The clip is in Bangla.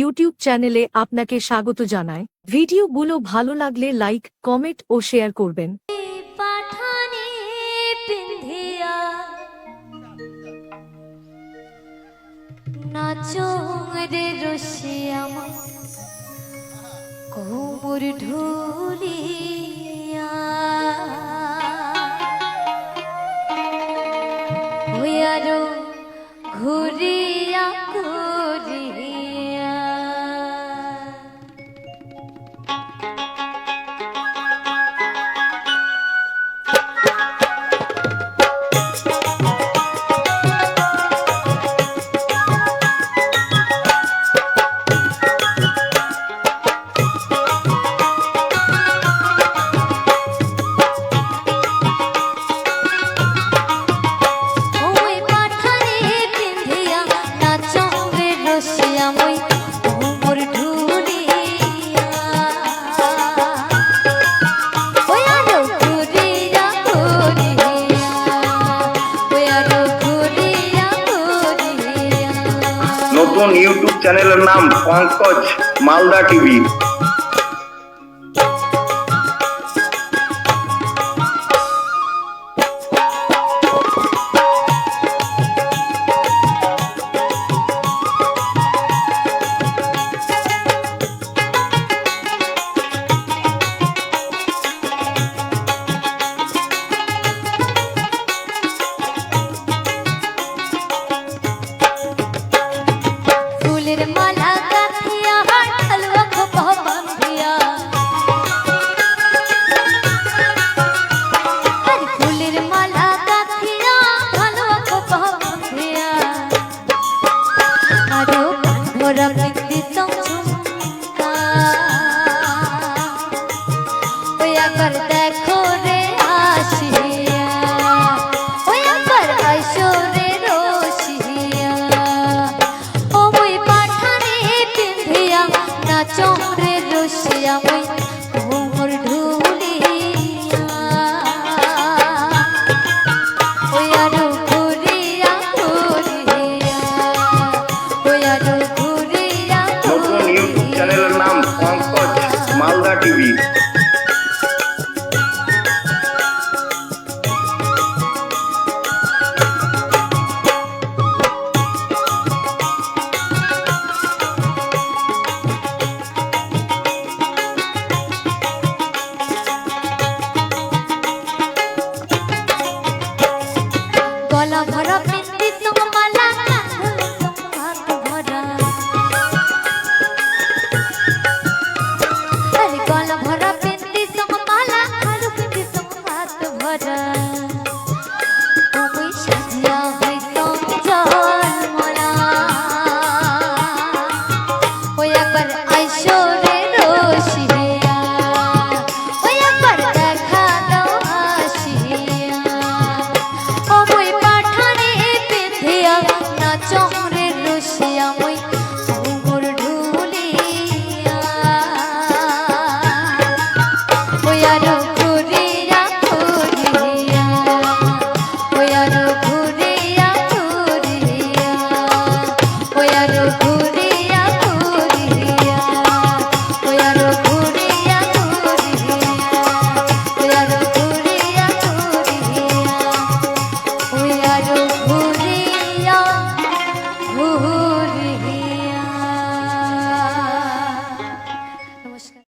ইউটিউব চ্যানেলে আপনাকে স্বাগত জানায় ভিডিওগুলো ভালো লাগলে লাইক, কমেন্ট ও শেয়ার করবেন। পাঠানে পিন্ধিয়া। নাচো রে রসিয়ামা, কোমর ঢুলিয়া। হইয়ারো চ্যানেলের নাম পঙ্কজ মালদা টিভি নাচো রে রসিয়া মুই কোমর ঢুলিয়া। ওই আরও ঘুরিয়া ঘুরিয়া ওই আরও ঘুরিয়া ইউটিউব চ্যানেলের নাম পঙ্কজ মালদা টিভি la 就。